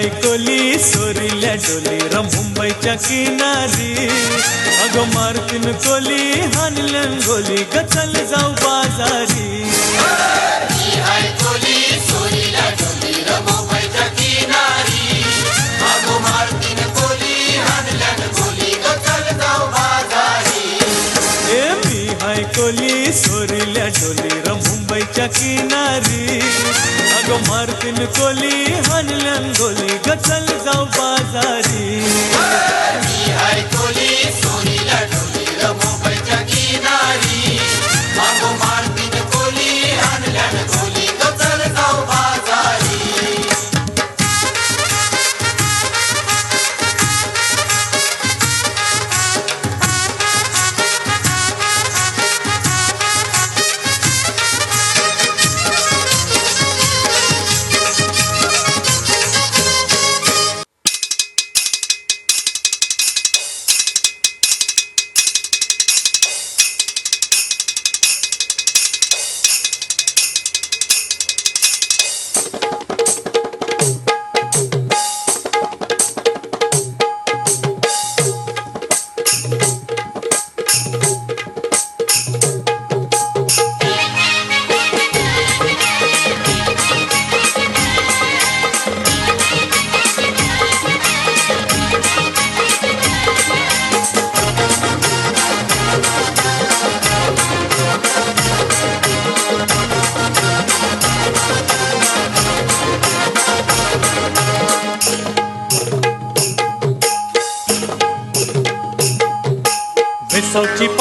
बायकोली सोरील्या डोली मुंबईच्या किनारी. अगो मारतीन कोली हानल्यान गोली गचल जाऊ बाजारी. ए कोली सोरील्या डोली मुंबईच्या किनारी. मारतीन कोली हानलन गोली गचल जाऊ बाजारी. कोली सोनी भेसवची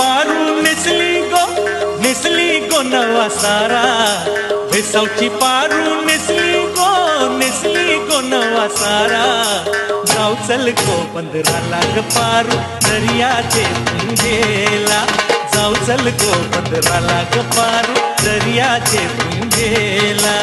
पारू नेसली गो नेसली गो नवा सारा. भेसवची पारू नेसली गो नेसली गो नवा सारा. जाऊ चल गो पंधरा लाख पारू दर्याचे पुंजेला जाऊ चल गो पंधरा लाख पारू दर्याचे पुंजेला